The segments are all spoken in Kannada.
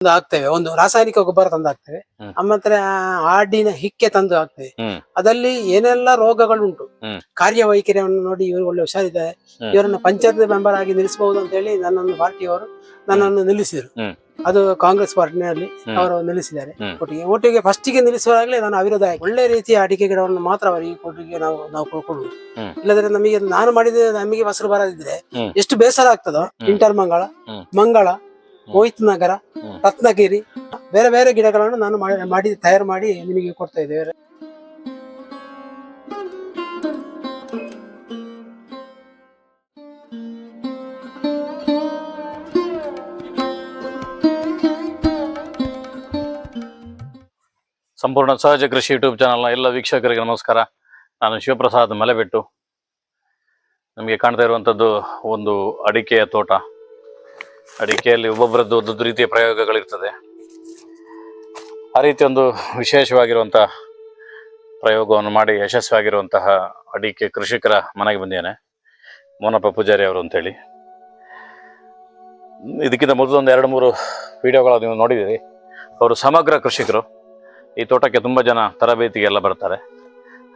ತಂದು ಹಾಕ್ತೇವೆ. ಒಂದು ರಾಸಾಯನಿಕ ಗೊಬ್ಬರ ತಂದು ಹಾಕ್ತೇವೆ. ಆಮೇಲೆ ಆಡಿನ ಹಿಕ್ಕೆ ತಂದು ಹಾಕ್ತೇವೆ. ಅದರಲ್ಲಿ ಅದಲ್ಲಿ ಏನೆಲ್ಲ ರೋಗಗಳುಂಟು. ಕಾರ್ಯ ಕಾರ್ಯವೈಖರಿಯನ್ನು ನೋಡಿ ಇವರು ಒಳ್ಳೆ ಹುಷಾರಿದ್ದಾರೆ. ಇವರನ್ನ ಪಂಚಾಯತ್ ಮೆಂಬರ್ ಆಗಿ ನಿಲ್ಲಿಸಬಹುದು ಅಂತ ಹೇಳಿ ನನ್ನನ್ನು ಪಾರ್ಟಿಯವರು ನನ್ನನ್ನು ನಿಲ್ಲಿಸಿದರು. ಅದು ಕಾಂಗ್ರೆಸ್ ಪಾರ್ಟಿನಲ್ಲಿ. ಅವರು ನಿಲ್ಲಿಸಿದ್ದಾರೆ. ಒಟ್ಟಿಗೆ ಒಟ್ಟಿಗೆ ಒಟ್ಟಿಗೆ ಫಸ್ಟಿಗೆ ನಿಲ್ಲಿಸುವಾಗಲೇ ನಾನು ಅವಿರೋಧ ಒಳ್ಳೆ ರೀತಿಯ ಅಡಿಕೆ ಗಿಡವನ್ನು ಮಾತ್ರ ಅವರಿಗೆ ಕೊಟ್ಟಿಗೆ ನಾವು ನಾವು ಕೊಡುವುದು. ಇಲ್ಲದ್ರೆ ನಮಗೆ ನಾನು ಮಾಡಿದ್ರೆ ನಮಗೆ ಫಸಲು ಬರದಿದ್ರೆ. ಎಷ್ಟು ಬೇಸರ ಆಗ್ತದೋ. ಇಂಟರ್ ಮಂಗಳ ಮಂಗಳ ಮೋಹಿತ್ ನಗರ. ರತ್ನಗಿರಿ. ಬೇರೆ ಬೇರೆ ಗಿಡಗಳನ್ನು ನಾನು ಮಾಡಿ- ತಯಾರು ಮಾಡಿ ನಿಮಗೆ ಕೊಡ್ತಾ ಇದ್ದೇವೆ. ಸಂಪೂರ್ಣ ಸಹಜ ಕೃಷಿ ಯೂಟ್ಯೂಬ್ ಚಾನಲ್ನ ಎಲ್ಲ ವೀಕ್ಷಕರಿಗೆ ನಮಸ್ಕಾರ. ನಾನು ಶಿವಪ್ರಸಾದ್ ಮಲೆಬೆಟ್ಟು. ನಮಗೆ ಕಾಣ್ತಾ ಇರುವಂಥದ್ದು ಒಂದು ಅಡಿಕೆಯ ತೋಟ. ಅಡಿಕೆಯಲ್ಲಿ ಒಬ್ಬೊಬ್ಬರದ್ದು ಒಂದೊಂದು ರೀತಿಯ ಪ್ರಯೋಗಗಳಿರ್ತದೆ. ಆ ರೀತಿ ಒಂದು ವಿಶೇಷವಾಗಿರುವಂತಹ ಪ್ರಯೋಗವನ್ನು ಮಾಡಿ ಯಶಸ್ವಿಯಾಗಿರುವಂತಹ ಅಡಿಕೆ ಕೃಷಿಕರ ಮನೆಗೆ ಬಂದಿದ್ದೇನೆ ಮೋನಪ್ಪ ಪೂಜಾರಿ ಅವರು ಅಂತೇಳಿ. ಇದಕ್ಕಿಂತ ಮೊದಲು ಒಂದು ಎರಡು ಮೂರು ವಿಡಿಯೋಗಳು ನೀವು ನೋಡಿದ್ದೀರಿ. ಅವರು ಸಮಗ್ರ ಕೃಷಿಕರು. ಈ ತೋಟಕ್ಕೆ ತುಂಬ ಜನ ತರಬೇತಿಗೆಲ್ಲ ಬರ್ತಾರೆ.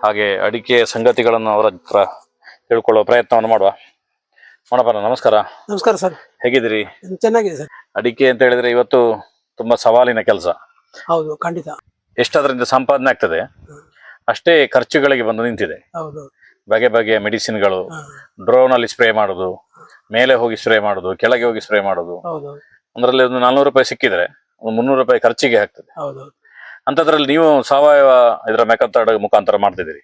ಹಾಗೆ ಅಡಿಕೆ ಸಂಗತಿಗಳನ್ನು ಅವರ ಹತ್ರ ತಿಳ್ಕೊಳ್ಳೋ ಪ್ರಯತ್ನವನ್ನು ಮಾಡುವ. ಮಣಪನ ನಮಸ್ಕಾರ. ನಮಸ್ಕಾರ ಸರ್. ಹೇಗಿದ್ದೀರಿ? ಚೆನ್ನಾಗಿದೆ ಸರ್. ಅಡಿಕೆ ಅಂತ ಹೇಳಿದ್ರೆ ಇವತ್ತು ತುಂಬಾ ಸವಾಲಿನ ಕೆಲಸ. ಹೌದು ಖಂಡಿತ. ಎಷ್ಟದರಿಂದ ಸಂಪಾದನೆ ಆಗ್ತದೆ ಅಷ್ಟೇ ಖರ್ಚುಗಳಿಗೆ ಬಂದು ನಿಂತಿದೆ. ಹೌದು. ಬಗೆ ಬಗೆಯ ಮೆಡಿಸಿನ್ಗಳು ಡ್ರೋನ್ ಅಲ್ಲಿ ಸ್ಪ್ರೇ ಮಾಡೋದು ಮೇಲೆ ಹೋಗಿ ಸ್ಪ್ರೇ ಮಾಡೋದು ಕೆಳಗೆ ಹೋಗಿ ಸ್ಪ್ರೇ ಮಾಡೋದು. ಹೌದು. ಅದರಲ್ಲಿ ಒಂದು ನಾನ್ನೂರು ರೂಪಾಯಿ ಸಿಕ್ಕಿದ್ರೆ ಒಂದು ಮುನ್ನೂರು ರೂಪಾಯಿ ಖರ್ಚಿಗೆ ಆಗ್ತದೆ. ಹೌದು. ಅಂಥದ್ರಲ್ಲಿ ನೀವು ಸಾವಯವ ಇದರ ಮೆಥಡ್ ಮುಖಾಂತರ ಮಾಡ್ತಿದ್ದೀರಿ.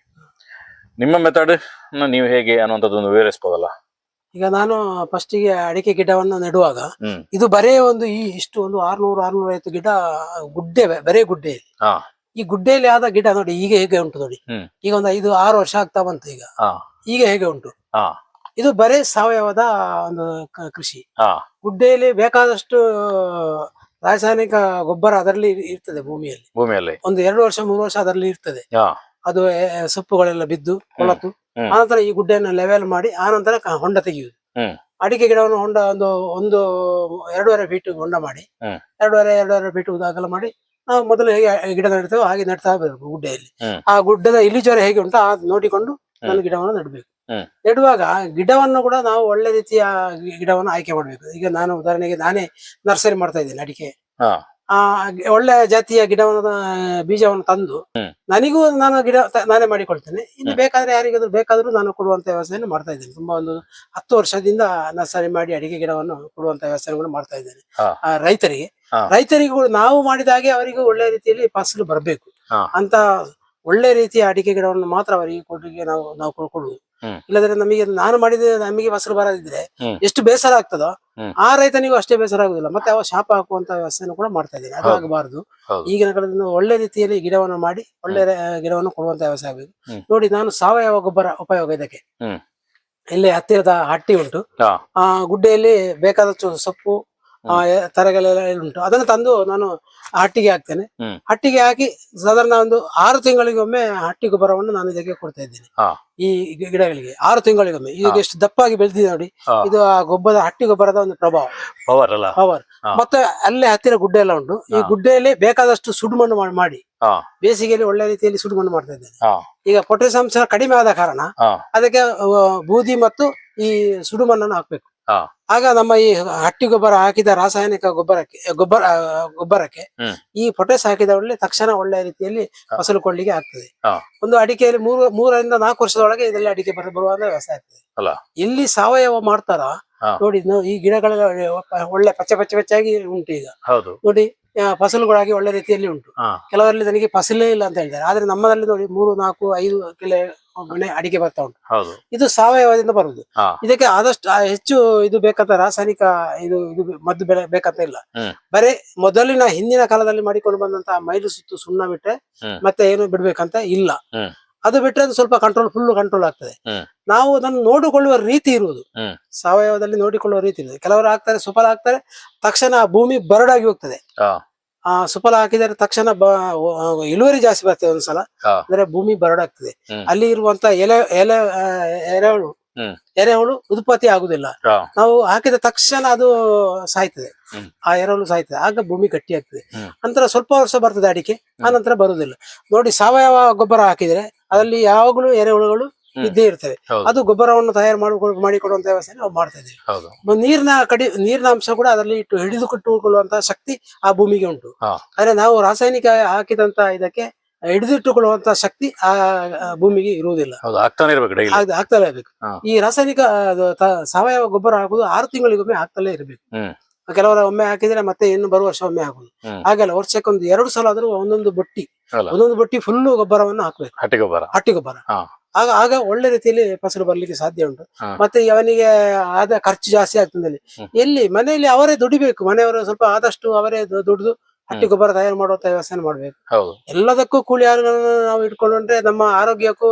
ನಿಮ್ಮ ಮೆಥಡ್ ನೀವು ಹೇಗೆ ಅನ್ನುವಂಥದ್ದೊಂದು ವಿವರಿಸ್ಬೋದಲ್ಲ? ಈಗ ನಾನು ಫಸ್ಟಿಗೆ ಅಡಿಕೆ ಗಿಡವನ್ನು ನೆಡುವಾಗ ಇದು ಬರೇ ಒಂದು ಈ ಇಷ್ಟು ಒಂದು ಆರ್ನೂರು ಆರ್ನೂರ ಐವತ್ತು ಗಿಡ ಗುಡ್ಡೆ ಬರೇ ಗುಡ್ಡೆ ಈ ಗುಡ್ಡೆಯಲ್ಲಿ ಆದ ಗಿಡ ನೋಡಿ ಈಗ ಹೇಗೆ ಉಂಟು ನೋಡಿ. ಈಗ ಒಂದು ಐದು ಆರು ವರ್ಷ ಆಗ್ತಾ ಬಂತು ಈಗ. ಈಗ ಹೇಗೆ ಉಂಟು? ಇದು ಬರೇ ಸಾವಯವದ ಒಂದು ಕೃಷಿ. ಗುಡ್ಡೆಯಲ್ಲಿ ಬೇಕಾದಷ್ಟು ರಾಸಾಯನಿಕ ಗೊಬ್ಬರ ಅದರಲ್ಲಿ ಇರ್ತದೆ ಭೂಮಿಯಲ್ಲಿ. ಭೂಮಿಯಲ್ಲಿ. ಒಂದು ಎರಡು ವರ್ಷ ಮೂರು ವರ್ಷ ಅದರಲ್ಲಿ ಇರ್ತದೆ. ಅದು ಸೊಪ್ಪುಗಳೆಲ್ಲ ಬಿದ್ದು ಕೊಳತು. ಆನಂತರ ಈ ಗುಡ್ಡೆಯನ್ನು ಲೆವೆಲ್ ಮಾಡಿ ಆನಂತರ ಹೊಂಡ ತೆಗೆಯುವುದು. ಅಡಿಕೆ ಗಿಡವನ್ನು ಹೊಂಡ ಒಂದು ಒಂದು ಎರಡೂವರೆ ಫೀಟ್ ಹೊಂಡ ಮಾಡಿ. ಎರಡೂವರೆ ಎರಡೂವರೆ ಫೀಟ್ ಅಗಲ ಮಾಡಿ ನಾವು ಮೊದಲು ಹೇಗೆ ಗಿಡ ನೆಡ್ತೇವೆ ಹಾಗೆ ನೆಡ್ತಾ ಬರಬೇಕು ಗುಡ್ಡೆಯಲ್ಲಿ. ಆ ಗುಡ್ಡದ ಇಳಿಜಾರು ಹೇಗೆ ಉಂಟು ಆ ನೋಡಿಕೊಂಡು ನಾನು ಗಿಡವನ್ನು ನೆಡಬೇಕು. ನೆಡುವಾಗ ಗಿಡವನ್ನು ಕೂಡ ನಾವು ಒಳ್ಳೆ ರೀತಿಯ ಗಿಡವನ್ನು ಆಯ್ಕೆ ಮಾಡಬೇಕು. ಈಗ ನಾನು ಉದಾಹರಣೆಗೆ ನಾನೇ ನರ್ಸರಿ ಮಾಡ್ತಾ ಇದ್ದೇನೆ ಅಡಿಕೆ. ಆ ಒಳ್ಳೆ ಜಾತಿಯ ಗಿಡವನ್ನು ಬೀಜವನ್ನು ತಂದು ನನಗೂ ನಾನು ಗಿಡ ನಾನೇ ಮಾಡಿಕೊಳ್ತೇನೆ. ಇನ್ನು. ಬೇಕಾದ್ರೆ ಯಾರಿಗಾದ್ರೂ ಬೇಕಾದ್ರೂ ನಾನು ಕೊಡುವಂತ ವ್ಯವಸ್ಥೆಯನ್ನು ಮಾಡ್ತಾ ಇದ್ದೇನೆ. ತುಂಬಾ ಒಂದು ಹತ್ತು ವರ್ಷದಿಂದ ನರ್ಸರಿ ಮಾಡಿ ಅಡಿಕೆ ಗಿಡವನ್ನು ಕೊಡುವಂತ ವ್ಯವಸ್ಥೆಯನ್ನು ಕೂಡ ಮಾಡ್ತಾ ಇದ್ದೇನೆ. ಆ, ರೈತರಿಗೆ. ರೈತರಿಗೂ ನಾವು ಮಾಡಿದ ಹಾಗೆ ಅವರಿಗೂ ಒಳ್ಳೆ ರೀತಿಯಲ್ಲಿ ಫಸಲು ಬರಬೇಕು. ಅಂತ ಒಳ್ಳೆ ರೀತಿಯ ಅಡಿಕೆ ಗಿಡವನ್ನು ಮಾತ್ರ ಅವರಿಗೆ ಕೊಡುಗೆ ನಾವು ನಾವು ಕೊಡುವುದು. ಇಲ್ಲದ್ರೆ ನಮಗೆ ನಾನು ಮಾಡಿದ ನಮಗೆ ಫಸಲು ಬರದಿದ್ರೆ ಎಷ್ಟು ಬೇಸರ ಆಗ್ತದೋ ಆ ರೈತನಿಗೂ ಅಷ್ಟೇ ಬೇಸರ ಆಗುದಿಲ್ಲ. ಮತ್ತೆ ಅವ ಶಾಪ ಹಾಕುವಂತ ವ್ಯವಸ್ಥೆಯನ್ನು ಕೂಡ ಮಾಡ್ತಾ ಇದ್ದೀನಿ. ಅದು. ಆಗಬಾರದು. ಈಗಿನ ಕಾಲದಿಂದ ಒಳ್ಳೆ ರೀತಿಯಲ್ಲಿ ಗಿಡವನ್ನು ಮಾಡಿ ಒಳ್ಳೆ ಗಿಡವನ್ನು ಕೊಡುವಂತ ವ್ಯವಸ್ಥೆ ಆಗಬೇಕು. ನೋಡಿ ನಾನು ಸಾವಯವ ಗೊಬ್ಬರ ಉಪಯೋಗ ಇದಕ್ಕೆ. ಇಲ್ಲಿ ಹತ್ತಿರದ ಹಟ್ಟಿ ಉಂಟು. ಆ ಗುಡ್ಡೆಯಲ್ಲಿ ಬೇಕಾದಷ್ಟು ಸೊಪ್ಪು ತರಗಳೆಲ್ಲ ಉಂಟು ಅದನ್ನು ತಂದು ನಾನು ಹಟ್ಟಿಗೆ ಹಾಕ್ತೇನೆ. ಹಟ್ಟಿಗೆ ಹಾಕಿ ಸಾಧಾರಣ ಒಂದು ಆರು ತಿಂಗಳಿಗೊಮ್ಮೆ ಹಟ್ಟಿ ಗೊಬ್ಬರವನ್ನು ನಾನು ಇದಕ್ಕೆ ಕೊಡ್ತಾ ಇದ್ದೇನೆ. ಈ ಗಿಡಗಳಿಗೆ ಆರು ತಿಂಗಳಿಗೊಮ್ಮೆ. ಈಗ ಎಷ್ಟು ದಪ್ಪಾಗಿ ಬೆಳೆದಿದೆ ನೋಡಿ ಇದು ಆ ಗೊಬ್ಬರದ ಹಟ್ಟಿ ಗೊಬ್ಬರದ ಒಂದು ಪ್ರಭಾವ. ಪವರ್ ಅಲ್ಲ? ಪವರ್. ಮತ್ತೆ ಅಲ್ಲೇ ಹತ್ತಿರ ಗುಡ್ಡೆ ಎಲ್ಲ ಉಂಟು. ಈ. ಗುಡ್ಡೆಯಲ್ಲಿ ಬೇಕಾದಷ್ಟು ಸುಡುಮಣ್ಣು ಮಾಡಿ. ಬೇಸಿಗೆಯಲ್ಲಿ ಒಳ್ಳೆ ರೀತಿಯಲ್ಲಿ ಸುಡುಮಣ್ಣು ಮಾಡ್ತಾ ಇದ್ದೇನೆ. ಈಗ ಪೊಟ್ಯಾಸಿಯಂ ಕಡಿಮೆ ಆದ ಕಾರಣ ಅದಕ್ಕೆ ಬೂದಿ ಮತ್ತು ಈ ಸುಡುಮಣ್ಣನ್ನು ಹಾಕ್ಬೇಕು. ಆಗ ನಮ್ಮ ಈ ಹಟ್ಟಿ ಗೊಬ್ಬರ ಹಾಕಿದ ರಾಸಾಯನಿಕ ಗೊಬ್ಬರಕ್ಕೆ ಗೊಬ್ಬರ ಗೊಬ್ಬರಕ್ಕೆ ಈ ಪೊಟ್ಯಾಸ್ ಹಾಕಿದ ಒಳ್ಳೆ ತಕ್ಷಣ ಒಳ್ಳೆ ರೀತಿಯಲ್ಲಿ. ಫಸಲು ಕೊಡ್ಲಿಕ್ಕೆ ಆಗ್ತದೆ. ಒಂದು ಅಡಿಕೆಯಲ್ಲಿ ಮೂರು ಮೂರರಿಂದ ನಾಲ್ಕು ವರ್ಷದೊಳಗೆ ಇದರಲ್ಲಿ ಅಡಿಕೆ ಬರ ಬರುವ ವ್ಯವಸ್ಥೆ ಆಗ್ತದೆ. ಎಲ್ಲಿ ಸಾವಯವ ಮಾಡ್ತಾರ ನೋಡಿ ಈ ಗಿಡಗಳೆಲ್ಲ ಒಳ್ಳೆ ಪಚ್ಚೆ ಪಚ್ಚೆ ಪಚ್ಚಾಗಿ ಉಂಟು ಈಗ. ನೋಡಿ ಫಸಲುಗಳಾಗಿ ಒಳ್ಳೆ ರೀತಿಯಲ್ಲಿ ಉಂಟು. ಕೆಲವರಲ್ಲಿ ನನಗೆ ಫಸಲೇ ಇಲ್ಲ ಅಂತ ಹೇಳ್ತಾರೆ ಆದ್ರೆ ನಮ್ಮದಲ್ಲಿ ನೋಡಿ ಮೂರು ನಾಲ್ಕು ಐದು ಕಿಲೆ ಮನೆ ಅಡಿಕೆ ಬರ್ತಾ ಉಂಟು. ಇದು ಸಾವಯವದಿಂದ ಬರುವುದು. ಇದಕ್ಕೆ ಆದಷ್ಟು ಹೆಚ್ಚು ಇದು ಬೇಕಂತ ರಾಸಾಯನಿಕ ಇದು ಇದು ಮದ್ದು ಬೆಳೆ ಬೇಕಂತ ಇಲ್ಲ. ಬರೀ ಮೊದಲಿನ ಹಿಂದಿನ ಕಾಲದಲ್ಲಿ ಮಾಡಿಕೊಂಡು ಬಂದಂತಹ ಮೈಲು ಸುತ್ತು ಸುಣ್ಣ ಬಿಟ್ರೆ ಮತ್ತೆ ಏನು ಬಿಡ್ಬೇಕಂತ ಇಲ್ಲ. ಅದು ಬಿಟ್ರೆ ಅದು ಸ್ವಲ್ಪ ಕಂಟ್ರೋಲ್ ಫುಲ್ ಕಂಟ್ರೋಲ್ ಆಗ್ತದೆ. ನಾವು ಅದನ್ನು ನೋಡಿಕೊಳ್ಳುವ ರೀತಿ ಇರುವುದು. ಸಾವಯವದಲ್ಲಿ ನೋಡಿಕೊಳ್ಳುವ ರೀತಿ ಇರುವುದು. ಕೆಲವರು ಹಾಕ್ತಾರೆ ಸುಫಲ ಆಗ್ತಾರೆ ತಕ್ಷಣ ಭೂಮಿ ಬರಡಾಗಿ ಹೋಗ್ತದೆ. ಆ ಸುಫಲ ಹಾಕಿದರೆ ತಕ್ಷಣ ಬ ಇಳುವರಿ ಜಾಸ್ತಿ ಬರ್ತದೆ ಒಂದ್ಸಲ. ಅಂದ್ರೆ ಭೂಮಿ ಬರಡಾಗ್ತದೆ. ಅಲ್ಲಿ ಇರುವಂತ ಎಲೆ ಎಲೆ ಎರೆಹುಳು ಎರೆಹುಳು ಉತ್ಪತ್ತಿ ಆಗುದಿಲ್ಲ. ನಾವು ಹಾಕಿದ ತಕ್ಷಣ ಅದು ಸಾಯ್ತದೆ. ಆ ಎರೆಹುಳು ಸಾಯ್ತದೆ. ಆಗ ಭೂಮಿ ಗಟ್ಟಿ ಆಗ್ತದೆ. ನಂತರ ಸ್ವಲ್ಪ ವರ್ಷ ಬರ್ತದೆ ಅಡಿಕೆ. ಆ ನಂತರ ಬರುದಿಲ್ಲ. ನೋಡಿ ಸಾವಯವ ಗೊಬ್ಬರ ಹಾಕಿದ್ರೆ ಅದರಲ್ಲಿ ಯಾವಾಗಲೂ ಎರೆಹುಳುಗಳು. ಇದ್ದೇ ಇರ್ತವೆ ಅದು ಗೊಬ್ಬರವನ್ನು ತಯಾರು ಮಾಡಿ ಮಾಡಿಕೊಡುವಂತ ವ್ಯವಸ್ಥೆ ನಾವು ಮಾಡ್ತಾ ಇದ್ದೇವೆ. ನೀರಿನ ಕಡಿ ನೀರಿನ ಅಂಶ ಕೂಡ ಅದರಲ್ಲಿ ಇಟ್ಟು ಹಿಡಿದು ಕಟ್ಟುಕೊಳ್ಳುವಂತ ಶಕ್ತಿ ಆ ಭೂಮಿಗೆ ಉಂಟು. ಆದ್ರೆ ನಾವು ರಾಸಾಯನಿಕ ಹಾಕಿದಂತ ಇದಕ್ಕೆ ಹಿಡಿದಿಟ್ಟುಕೊಳ್ಳುವಂತ ಶಕ್ತಿ ಆ ಭೂಮಿಗೆ ಇರುವುದಿಲ್ಲ. ಆಗ್ತಾನೆ ಇರಬೇಕು ಈ ರಾಸಾಯನಿಕ ಸಾವಯವ ಗೊಬ್ಬರ ಹಾಕುದು ಆರು ತಿಂಗಳಿಗೊಮ್ಮೆ ಆಗ್ತಲೇ ಇರಬೇಕು. ಕೆಲವರ ಒಮ್ಮೆ ಹಾಕಿದ್ರೆ ಮತ್ತೆ ಇನ್ನು ಬರುವ ವರ್ಷ ಒಮ್ಮೆ ಹಾಕುದು. ಹಾಗೆಲ್ಲ ವರ್ಷಕ್ಕೆ ವರ್ಷಕ್ಕೊಂದು ಎರಡು ಸಲ ಆದ್ರೂ ಒಂದೊಂದು ಬಟ್ಟಿ ಒಂದೊಂದು ಬಟ್ಟಿ ಫುಲ್ ಗೊಬ್ಬರವನ್ನು ಹಾಕ್ಬೇಕು. ಹಟ್ಟಿ ಗೊಬ್ಬರ? ಹಟ್ಟಿ ಗೊಬ್ಬರ. ಆಗ ಆಗ ಒಳ್ಳೆ ರೀತಿಯಲ್ಲಿ ಫಸಲು ಬರ್ಲಿಕ್ಕೆ ಸಾಧ್ಯ ಉಂಟು. ಮತ್ತೆ ಅವನಿಗೆ ಆದ ಖರ್ಚು ಜಾಸ್ತಿ ಆಗ್ತದೆ. ಎಲ್ಲಿ ಮನೆಯಲ್ಲಿ ಅವರೇ ದುಡಿಬೇಕು. ಮನೆಯವರು ಸ್ವಲ್ಪ ಆದಷ್ಟು ಅವರೇ ದುಡಿದು ಹಟ್ಟಿ ಗೊಬ್ಬರ ತಯಾರು ಮಾಡುವಂತ ವ್ಯವಸ್ಥೆ ಮಾಡ್ಬೇಕು. ಹೌದು. ಎಲ್ಲದಕ್ಕೂ ಕೂಲಿ ಆಳುಗಳನ್ನು ನಾವು ಇಟ್ಕೊಂಡ್ರೆ ನಮ್ಮ ಆರೋಗ್ಯಕ್ಕೂ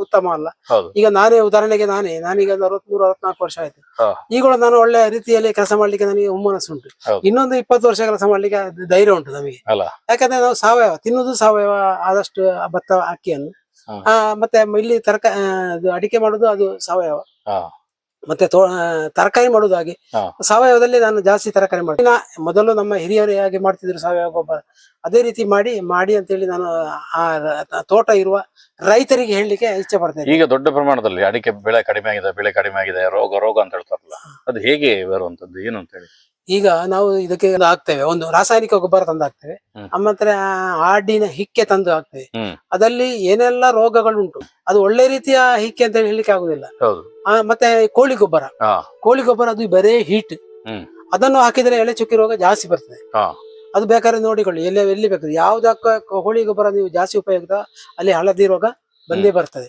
ಉತ್ತಮ ಅಲ್ಲ. ಹೌದು. ಈಗ ನಾನೇ ಉದಾಹರಣೆಗೆ ನಾನೇ ನಾನೀಗ ಒಂದು ಅರವತ್ಮೂರು ಅರವತ್ನಾಲ್ಕು ವರ್ಷ ಆಯ್ತು. ಈಗ ಈಗಲೂ ನಾನು ಒಳ್ಳೆ ರೀತಿಯಲ್ಲಿ ಕೆಲಸ ಮಾಡ್ಲಿಕ್ಕೆ ನನಗೆ ಹುಮ್ಮನಸ್ಸು ಉಂಟು. ಹೌದು. ಇನ್ನೊಂದು ಇಪ್ಪತ್ತು ವರ್ಷ ಕೆಲಸ ಮಾಡ್ಲಿಕ್ಕೆ ಧೈರ್ಯ ಉಂಟು ನಮಗೆ. ಅಲ್ಲ. ಯಾಕಂದ್ರೆ ನಾವು ಸಾವಯವ ತಿನ್ನುದು ಸಾವಯವ ಆದಷ್ಟು ಭತ್ತ ಅಕ್ಕಿಯನ್ನು. ಹಾ. ಆ, ಮತ್ತೆ ಇಲ್ಲಿ ತರಕ ಆ, ಅಡಿಕೆ ಮಾಡುದು ಅದು ಸಾವಯವ. ಹಾ. ಮತ್ತೆ ತೋ ತರಕಾರಿ ಮಾಡೋದಾಗಿ ಸಾವಯವದಲ್ಲಿ ನಾನು ಜಾಸ್ತಿ ತರಕಾರಿ ಮಾಡ್ತೀನಿ ನಾ- ಮೊದಲು ನಮ್ಮ ಹಿರಿಯರೇ ಆಗಿ ಮಾಡ್ತಿದ್ರು ಸಾವಯವ ಗೊಬ್ಬರ. ಅದೇ ರೀತಿ ಮಾಡಿ ಮಾಡಿ ಅಂತೇಳಿ ನಾನು ಆ ತೋಟ ಇರುವ ರೈತರಿಗೆ ಹೇಳಲಿಕ್ಕೆ ಇಚ್ಛೆ ಪಡ್ತೇನೆ ಈಗ ದೊಡ್ಡ ಪ್ರಮಾಣದಲ್ಲಿ ಅಡಿಕೆ ಬೆಳೆ ಕಡಿಮೆ ಆಗಿದೆ ಬೆಳೆ ಕಡಿಮೆ ಆಗಿದೆ ರೋಗ ರೋಗ ಅಂತ ಹೇಳ್ತಾರಲ್ಲ. ಅದು ಹೇಗೆ ಬರುವಂತದ್ದು ಏನು ಅಂತ ಹೇಳಿ? ಈಗ ನಾವು ಇದಕ್ಕೆ ಹಾಕ್ತೇವೆ. ಒಂದು ರಾಸಾಯನಿಕ ಗೊಬ್ಬರ ತಂದು ಹಾಕ್ತೇವೆ. ಆಮೇಲೆ ಆಡಿನ ಹಿಕ್ಕೆ ತಂದು ಹಾಕ್ತೇವೆ. ಅದರಲ್ಲಿ ಅದಲ್ಲಿ ಏನೆಲ್ಲ ರೋಗಗಳುಂಟು ಅದು ಒಳ್ಳೆ ರೀತಿಯ ಹಿಕ್ಕೆ ಅಂತ ಹೇಳಲಿಕ್ಕೆ ಆಗುದಿಲ್ಲ. ಮತ್ತೆ ಕೋಳಿ ಗೊಬ್ಬರ. ಕೋಳಿ ಗೊಬ್ಬರ ಅದು ಬರೇ ಹೀಟ್ ಅದನ್ನು ಹಾಕಿದ್ರೆ ಎಳೆ ಚುಕ್ಕಿ ರೋಗ ಜಾಸ್ತಿ ಬರ್ತದೆ. ಅದು ಬೇಕಾದ್ರೆ ನೋಡಿಕೊಳ್ಳಿ ಎಲ್ಲಿ ಎಲ್ಲಿ ಬೇಕು ಯಾವ್ದಕ್ಕ ಕೋಳಿ ಗೊಬ್ಬರ ನೀವು ಜಾಸ್ತಿ ಉಪಯೋಗ ಅಲ್ಲಿ ಹಳದಿ ರೋಗ ಬಂದೇ ಬರ್ತದೆ.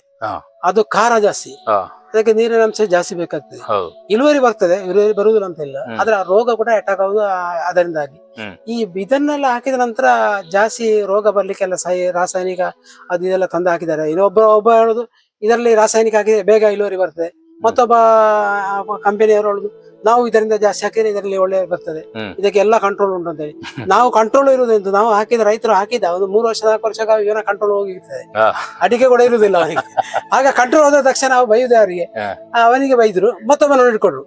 ಅದು ಖಾರ ಜಾಸ್ತಿ. ಅದಕ್ಕೆ ನೀರಿನ ಅಂಶ ಜಾಸ್ತಿ ಬೇಕಾಗ್ತದೆ. ಹೌದು. ಇಳುವರಿ ಬರ್ತದೆ ಇಳುವರಿ ಬರುವುದಿಲ್ಲ ಅಂತ ಇಲ್ಲ. ಆದ್ರೆ ಆ ರೋಗ ಕೂಡ ಅಟ್ಯಾಕ್ ಆಗುದು ಅದರಿಂದಾಗಿ. ಈ ಇದನ್ನೆಲ್ಲ ಹಾಕಿದ ನಂತರ ಜಾಸ್ತಿ ರೋಗ ಬರ್ಲಿಕ್ಕೆಲ್ಲ ಸಹಿ ರಾಸಾಯನಿಕ ಅದು ಇದೆಲ್ಲ ತಂದು ಹಾಕಿದ್ದಾರೆ. ಇನ್ನೊಬ್ಬ ಒಬ್ಬ ಹೇಳುದು ಇದರಲ್ಲಿ ರಾಸಾಯನಿಕ ಹಾಕಿದ್ರೆ ಬೇಗ ಇಳುವರಿ ಬರ್ತದೆ. ಮತ್ತೊಬ್ಬ ಕಂಪನಿಯವರು ಹೇಳುದು ನಾವು ಇದರಿಂದ ಜಾಸ್ತಿ ಹಾಕಿದ್ರೆ ಇದರಲ್ಲಿ ಒಳ್ಳೆ ಬರ್ತದೆ. ಇದಕ್ಕೆ ಎಲ್ಲ ಕಂಟ್ರೋಲ್ ಉಂಟು ಅಂತ ಹೇಳಿ. ನಾವು ಕಂಟ್ರೋಲ್ ಇರುವುದೆಂತ ನಾವು ಹಾಕಿದ ರೈತರು ಹಾಕಿದ ಒಂದು ಮೂರು ವರ್ಷ ನಾಲ್ಕು ವರ್ಷ ಇವನ ಕಂಟ್ರೋಲ್ ಹೋಗಿರ್ತದೆ. ಅಡಿಕೆ ಕೂಡ ಇರುವುದಿಲ್ಲ ಅವನಿಗೆ. ಆಗ ಕಂಟ್ರೋಲ್ ಹೋದ ತಕ್ಷಣ ನಾವು ಬೈಯುದೇ ಅವರಿಗೆ. ಅವನಿಗೆ ಬೈದ್ರು ಮತ್ತೊಬ್ಬನ ಇಟ್ಕೊಂಡ್ರು.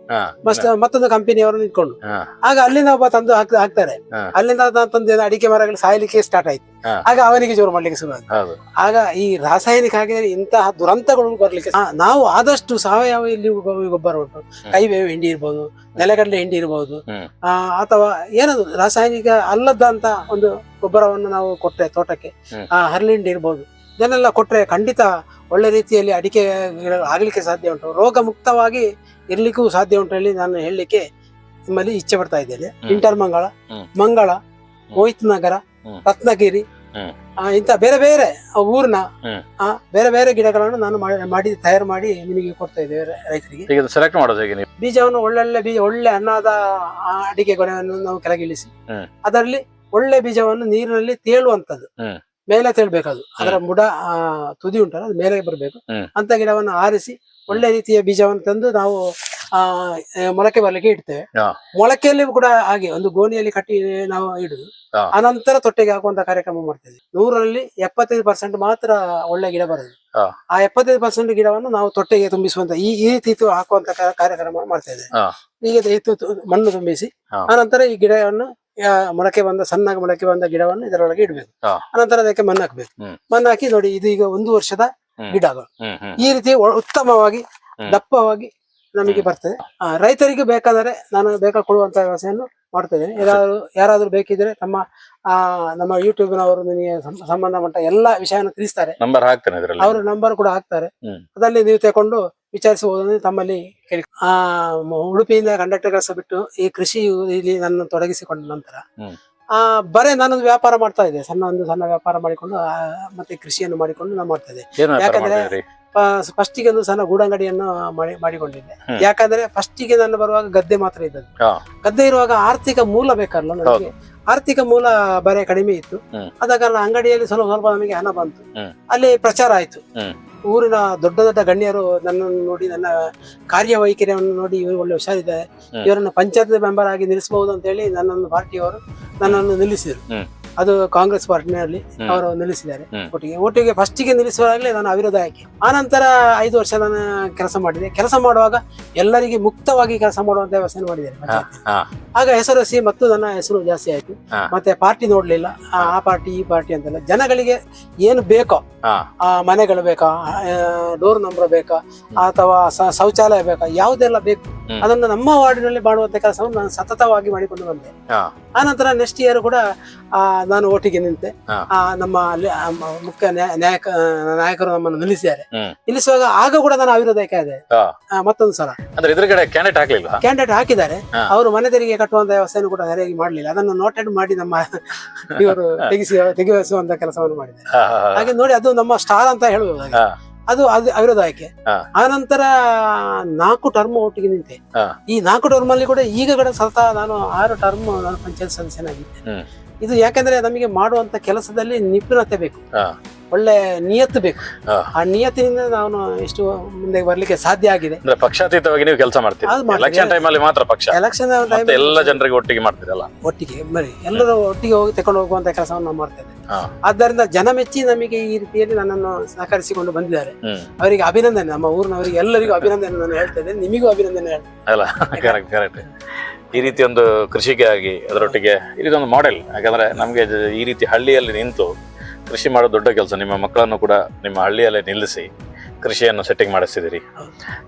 ಮತ್ತೊಂದು ಕಂಪನಿಯವರನ್ನು ಇಟ್ಕೊಂಡು. ಆಗ ಅಲ್ಲಿಂದ ಒಬ್ಬ ತಂದು ಹಾಕ್ ಹಾಕ್ತಾರೆ. ಅಲ್ಲಿಂದ ತಂದು ಅಡಿಕೆ ಮರಗಳು ಸಾಯಲಿಕ್ಕೆ ಸ್ಟಾರ್ಟ್ ಆಯ್ತು. ಆಗ ಅವನಿಗೆ ಜೋರು ಮಾಡ್ಲಿಕ್ಕೆ ಶುರು ಆಗ ಈ ರಾಸಾಯನಿಕ ಹಾಕಿದರೆ ಇಂತಹ ದುರಂತಗಳು ಬರ್ಲಿಕ್ಕೆ ನಾವು ಆದಷ್ಟು ಸಾವಯವ ಇಲ್ಲಿ ಗೊಬ್ಬರ ಉಂಟು. ಕೈಬೇವು ಹಿಂಡಿ ಇರ್ಬೋದು ನೆಲಗಡಲೆ ಹಿಂಡಿ ಇರಬಹುದು ಆ, ಅಥವಾ ಏನದು ರಾಸಾಯನಿಕ ಅಲ್ಲದಂತ ಒಂದು ಗೊಬ್ಬರವನ್ನು ನಾವು ಕೊಟ್ಟರೆ ತೋಟಕ್ಕೆ ಹರಳಿಂಡಿ ಇರಬಹುದು ಇದನ್ನೆಲ್ಲ ಕೊಟ್ಟರೆ ಖಂಡಿತ ಒಳ್ಳೆ ರೀತಿಯಲ್ಲಿ ಅಡಿಕೆ ಆಗಲಿಕ್ಕೆ ಸಾಧ್ಯ ಉಂಟು. ರೋಗ ಮುಕ್ತವಾಗಿ ಇರ್ಲಿಕ್ಕೂ ಸಾಧ್ಯ ಉಂಟು ಹೇಳಿ ನಾನು ಹೇಳಲಿಕ್ಕೆ ನಿಮ್ಮಲ್ಲಿ ಇಚ್ಛೆ ಪಡ್ತಾ ಇದ್ದೇನೆ. ಇಂಟರ್ ಮಂಗಳ ಮಂಗಳ ಮೋಹಿತ್ ನಗರ. ರತ್ನಗಿರಿ ಇಂಥ ಬೇರೆ ಬೇರೆ ಊರ್ನ ಬೇರೆ ಬೇರೆ ಗಿಡಗಳನ್ನು ನಾನು ಮಾಡಿ- ಮಾಡಿ ತಯಾರು ಮಾಡಿ ನಿಮಗೆ ಕೊಡ್ತಾ ಇದ್ದೇವೆ ರೈತರಿಗೆ. ಸೆಲೆಕ್ಟ್ ಮಾಡೋದು ಹೇಗೆ ಬೀಜವನ್ನು ಒಳ್ಳೊಳ್ಳೆ ಬೀಜ ಒಳ್ಳೆ ಅನ್ನದ ಅಡಿಕೆ ಗೊನೆಯನ್ನು ನಾವು ಕೆಳಗಿಳಿಸಿ ಹ್ಮ್. ಅದರಲ್ಲಿ ಒಳ್ಳೆ ಬೀಜವನ್ನು ನೀರಿನಲ್ಲಿ ತೇಳುವಂತದ್ದು. ಮೇಲೆ ತೇಳ್ಬೇಕದು ಅದರ ಬುಡ ಆ, ತುದಿ ಉಂಟಲ್ಲ ಅದು ಮೇಲೆ ಬರಬೇಕು. ಅಂತ ಗಿಡವನ್ನು ಆರಿಸಿ ಒಳ್ಳೆ ರೀತಿಯ ಬೀಜವನ್ನು ತಂದು ನಾವು ಆ ಮೊಳಕೆ ಬರ್ಲಿಕ್ಕೆ ಇಡ್ತೇವೆ. ಮೊಳಕೆಯಲ್ಲಿ ಕೂಡ ಹಾಗೆ ಒಂದು ಗೋಣಿಯಲ್ಲಿ ಕಟ್ಟಿ ನಾವು ಇಡುದು. ಅನಂತರ ತೊಟ್ಟೆಗೆ ಹಾಕುವಂತ ಕಾರ್ಯಕ್ರಮ ಮಾಡ್ತೇವೆ ನೂರಲ್ಲಿ ಎಪ್ಪತ್ತೈದು ಪರ್ಸೆಂಟ್ ಮಾತ್ರ ಒಳ್ಳೆ ಗಿಡ ಬರುದು ಆ ಎಪ್ಪತ್ತೈದು ಪರ್ಸೆಂಟ್ ಗಿಡವನ್ನು ನಾವು ತೊಟ್ಟೆಗೆ ತುಂಬಿಸುವಂತ ಈ ಈ ರೀತಿ ಹಾಕುವಂತ ಕಾರ್ಯಕ್ರಮ ಮಾಡ್ತಾ ಇದ್ದೇವೆ. ಈಗ ಮಣ್ಣು ತುಂಬಿಸಿ. ಅನಂತರ ಈ ಗಿಡವನ್ನು ಮೊಳಕೆ ಬಂದ ಸಣ್ಣ ಮೊಳಕೆ ಬಂದ ಗಿಡವನ್ನು ಇದರೊಳಗೆ ಇಡಬೇಕು. ಅನಂತರ ಅದಕ್ಕೆ ಮಣ್ಣು ಹಾಕ್ಬೇಕು. ಮಣ್ಣು ಹಾಕಿ ನೋಡಿ ಇದು ಈಗ ಒಂದು ವರ್ಷದ. ಗಿಡಗಳು ಈ ರೀತಿ ಉತ್ತಮವಾಗಿ ದಪ್ಪವಾಗಿ ನಮಗೆ ಬರ್ತದೆ. ಆ, ರೈತರಿಗೆ ಬೇಕಾದರೆ ನಾನು ಬೇಕಾ ಕೊಡುವಂತ ವ್ಯವಸ್ಥೆಯನ್ನು ಮಾಡ್ತಿದ್ದೇನೆ ಯಾರಾದರೂ ಯಾರಾದರೂ ಬೇಕಿದ್ರೆ ತಮ್ಮ ಆ ನಮ್ಮ ಯೂಟ್ಯೂಬ್ನವರು ನಿಮಗೆ ಸಂಬಂಧಪಟ್ಟ ಎಲ್ಲಾ ವಿಷಯವನ್ನು ತಿಳಿಸ್ತಾರೆ. ನಂಬರ್ ಹಾಕ್ತಾನೆ ಇದರಲ್ಲಿ. ಅವರ ನಂಬರ್ ಕೂಡ ಹಾಕ್ತಾರೆ. ಅದರಲ್ಲಿ ನೀವು ತಗೊಂಡು ವಿಚಾರಿಸಬಹುದು ತಮ್ಮಲ್ಲಿ ಕೇಳಿ. ಆ ಉಡುಪಿಯಿಂದ ಕಂಡಕ್ಟರ್ ಕೆಲಸ ಬಿಟ್ಟು ಈ ಕೃಷಿ ಇಲ್ಲಿ ನನ್ನ ತೊಡಗಿಸಿಕೊಂಡ ನಂತರ. ಆ ಬರೇ ನಾನೊಂದು ವ್ಯಾಪಾರ ಮಾಡ್ತಾ ಇದ್ದೆ. ಸಣ್ಣ ಒಂದು ಸಣ್ಣ ವ್ಯಾಪಾರ ಮಾಡಿಕೊಂಡು ಮತ್ತೆ ಕೃಷಿಯನ್ನು ಮಾಡಿಕೊಂಡು ನಾನು ಮಾಡ್ತಾ ಇದ್ದೆ. ಯಾಕಂದ್ರೆ- ಫಸ್ಟಿಗೆ ಒಂದು ಸಣ್ಣ ಗೂಡಂಗಡಿಯನ್ನು ಮಾಡಿ ಮಾಡಿಕೊಂಡಿದ್ದೆ. ಯಾಕಂದ್ರೆ ಫಸ್ಟಿಗೆ ನಾನು ಬರುವಾಗ ಗದ್ದೆ ಮಾತ್ರ ಇದ್ದದ್ದು. ಗದ್ದೆ ಇರುವಾಗ ಆರ್ಥಿಕ ಮೂಲ ಬೇಕಲ್ಲ ನನಗೆ ಆರ್ಥಿಕ ಮೂಲ ಬರೆ ಕಡಿಮೆ ಇತ್ತು. ಆದ ಕಾರಣ ಅಂಗಡಿಯಲ್ಲಿ ಸ್ವಲ್ಪ ಸ್ವಲ್ಪ ನಮಗೆ ಹಣ ಬಂತು. ಅಲ್ಲಿ ಪ್ರಚಾರ ಆಯ್ತು. ಊರಿನ ದೊಡ್ಡ ದೊಡ್ಡ ಗಣ್ಯರು ನನ್ನನ್ನು ನೋಡಿ ನನ್ನ ಕಾರ್ಯವೈಖರಿಯನ್ನು ನೋಡಿ ಇವರು ಒಳ್ಳೆ ಹುಷಾರಿದ್ದಾರೆ. ಇವರನ್ನು ಪಂಚಾಯತ್ ಮೆಂಬರ್ ಆಗಿ ನಿಲ್ಲಿಸಬಹುದು ಅಂತ ಹೇಳಿ ನನ್ನನ್ನು ಪಾರ್ಟಿಯವರು ನನ್ನನ್ನು ನಿಲ್ಲಿಸಿದರು. ಅದು ಕಾಂಗ್ರೆಸ್ ಪಾರ್ಟಿನಲ್ಲಿ. ಅವರು ನಿಲ್ಲಿಸಿದ್ದಾರೆ. ಒಟ್ಟಿಗೆ ಒಟ್ಟಿಗೆ ಫಸ್ಟಿಗೆ ನಿಲ್ಲಿಸುವಾಗಲೇ ನಾನು ಅವಿರೋಧ ಆಯ್ಕೆ. ಆನಂತರ ಐದು ವರ್ಷ ನಾನು ಕೆಲಸ ಮಾಡಿದೆ. ಕೆಲಸ ಮಾಡುವಾಗ ಎಲ್ಲರಿಗೆ ಮುಕ್ತವಾಗಿ ಕೆಲಸ ಮಾಡುವಂತ ವ್ಯವಸ್ಥೆ ಮಾಡಿದ್ದಾರೆ ಆಗ ಹೆಸರು ಸಿ ಹೆಸರುಸಿ ಮತ್ತು ನನ್ನ ಹೆಸರು ಜಾಸ್ತಿ ಆಯ್ತು. ಮತ್ತೆ ಪಾರ್ಟಿ ನೋಡ್ಲಿಲ್ಲ. ಆ ಪಾರ್ಟಿ ಈ ಪಾರ್ಟಿ ಅಂತೆಲ್ಲ. ಜನಗಳಿಗೆ ಏನು ಬೇಕೋ ಆ ಮನೆಗಳು ಬೇಕಾ? ಡೋರ್ ನಂಬರ್ ಬೇಕಾ? ಅಥವಾ ಶೌಚಾಲಯ ಬೇಕಾ? ಯಾವುದೆಲ್ಲ ಬೇಕು. ಅದನ್ನು ನಮ್ಮ ವಾರ್ಡಿನಲ್ಲಿ ಮಾಡುವಂತ ಕೆಲಸವನ್ನು ನಾನು ಸತತವಾಗಿ ಮಾಡಿಕೊಂಡು ಬಂದೆ. ಆನಂತರ ನೆಕ್ಸ್ಟ್ ಇಯರ್ ಕೂಡ ಆ, ನಾನು ಒಟ್ಟಿಗೆ ನಿಂತೆ. ಆ, ನಮ್ಮ ಮುಖ್ಯ ನ್ಯಾಯ- ನ್ಯಾಯಕ ನಾಯಕರು ನಮ್ಮನ್ನು ನಿಲ್ಲಿಸಿದ್ದಾರೆ. ನಿಲ್ಲಿಸುವಾಗ ಆಗ ಕೂಡ ನಾನು ಅವಿರೋಧಕ್ಕೆ ಇದೆ. ಆ, ಮತ್ತೊಂದು ಸಲ. ಅಂದ್ರೆ ಎದುರುಗಡೆ ಕ್ಯಾಂಡಿಡೇಟ್ ಹಾಕಲಿಲ್ಲ ಕ್ಯಾಂಡಿಡೇಟ್ ಹಾಕಿದ್ದಾರೆ. ಅವರು ಮನೆ ತೆರಿಗೆ ಕಟ್ಟುವಂತ ವ್ಯವಸ್ಥೆಯನ್ನು ಕೂಡ ಸರಿಯಾಗಿ ಮಾಡಲಿಲ್ಲ. ಅದನ್ನು ನೋಟೆಡ್ ಮಾಡಿ ನಮ್ಮ ಇವರು ತೆಗೆಸಿ ತೆಗೆಸುವಂತ ಕೆಲಸವನ್ನು ಮಾಡಿದೆ. ಹಾಗೆ ನೋಡಿ ಅದು ನಮ್ಮ ಸ್ಟಾರ್ ಅಂತ ಹೇಳುವುದು ಅದು ಅದು ಅವಿರೋಧ ಆಯ್ಕೆ. ಆನಂತರ ನಾಲ್ಕು ಟರ್ಮ್ ಒಟ್ಟಿಗೆ ನಿಂತೆ. ಈ ನಾಲ್ಕು ಟರ್ಮ್ ಅಲ್ಲಿ ಕೂಡ ಈಗ ಕೂಡ ಸತತ ನಾನು ಆರು ಟರ್ಮ್ ನಾನು ಪಂಚಾಯತ್ ಸದಸ್ಯನಾಗಿದ್ದೆ. ಇದು ಯಾಕಂದ್ರೆ ನಮಗೆ ಮಾಡುವಂತ ಕೆಲಸದಲ್ಲಿ ನಿಪುಣತೆ ಬೇಕು. ಒಳ್ಳೆ ನಿಯತ್ತು ಬೇಕು. ಆ ನಿಯತ್ತಿನಿಂದ ನಾನು ಇಷ್ಟು ಮುಂದೆ ಬರ್ಲಿಕ್ಕೆ ಸಾಧ್ಯ ಆಗಿದೆ. ಅಂದ್ರೆ ಪಕ್ಷಾತೀತವಾಗಿ ನೀವು ಕೆಲಸ ಮಾಡ್ತೀರಿ. ಎಲೆಕ್ಷನ್ ಟೈಮ್ ಅಲ್ಲಿ ಮಾತ್ರ ಪಕ್ಷ. ಎಲೆಕ್ಷನ್ ಎಲ್ಲ ಜನರಿಗೆ ಒಟ್ಟಿಗೆ ಮಾಡ್ತೀರಲ್ಲ ಒಟ್ಟಿಗೆ ಬರೀ ಎಲ್ಲರೂ ಒಟ್ಟಿಗೆ ಹೋಗಿ ತಕೊಂಡು ಹೋಗುವಂತ ಕೆಲಸವನ್ನು ನಾವು ಮಾಡ್ತೇವೆ. ಆದ್ದರಿಂದ ಜನ ಮೆಚ್ಚಿ ನಮಗೆ ಈ ರೀತಿಯಲ್ಲಿ ನನ್ನನ್ನು ಸಹಕರಿಸಿಕೊಂಡು ಬಂದಿದ್ದಾರೆ. ಅವರಿಗೆ ಅಭಿನಂದನೆ ನಮ್ಮ ಊರಿನವರಿಗೆ ಎಲ್ಲರಿಗೂ ಅಭಿನಂದನೆ ನಾನು ಹೇಳ್ತೇನೆ ನಿಮಗೂ ಅಭಿನಂದನೆ ಹೇಳ್ತೇನೆ ಅಲ್ಲ ಕರೆಕ್ಟ್ ಕರೆಕ್ಟ್ ಈ ರೀತಿ ಒಂದು ಕೃಷಿಗೆ ಆಗಿ ಅದರೊಟ್ಟಿಗೆ ಈ ರೀತಿ ಒಂದು ಮಾಡೆಲ್ ಯಾಕಂದ್ರೆ ನಮಗೆ ಈ ರೀತಿ ಹಳ್ಳಿಯಲ್ಲಿ ನಿಂತು ಕೃಷಿ ಮಾಡೋ ದೊಡ್ಡ ಕೆಲಸ ನಿಮ್ಮ ಮಕ್ಕಳನ್ನು ಕೂಡ ನಿಮ್ಮ ಹಳ್ಳಿಯಲ್ಲೇ ನಿಲ್ಲಿಸಿ ಕೃಷಿಯನ್ನು ಸೆಟ್ಟಿಂಗ್ ಮಾಡಿಸಿದಿರಿ.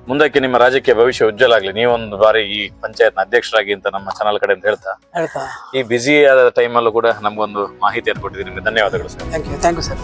ಮುಂದಕ್ಕೆ ನಿಮ್ಮ ರಾಜಕೀಯ ಭವಿಷ್ಯ ಉಜ್ವಲ ಆಗಲಿ. ನೀವೊಂದು ಬಾರಿ ಈ ಪಂಚಾಯತ್ನ ಅಧ್ಯಕ್ಷರಾಗಿ ಅಂತ ನಮ್ಮ ಚಾನಲ್ ಕಡೆ ಅಂತ ಹೇಳ್ತಾ. ಹೇಳ್ತಾ. ಈ ಬ್ಯುಸಿ ಆದ ಟೈಮಲ್ಲೂ ಕೂಡ ನಮಗೊಂದು ಮಾಹಿತಿಯನ್ನು ಕೊಟ್ಟಿದ್ದೀನಿ ನಿಮಗೆ ಧನ್ಯವಾದಗಳು sir thank you thank you sir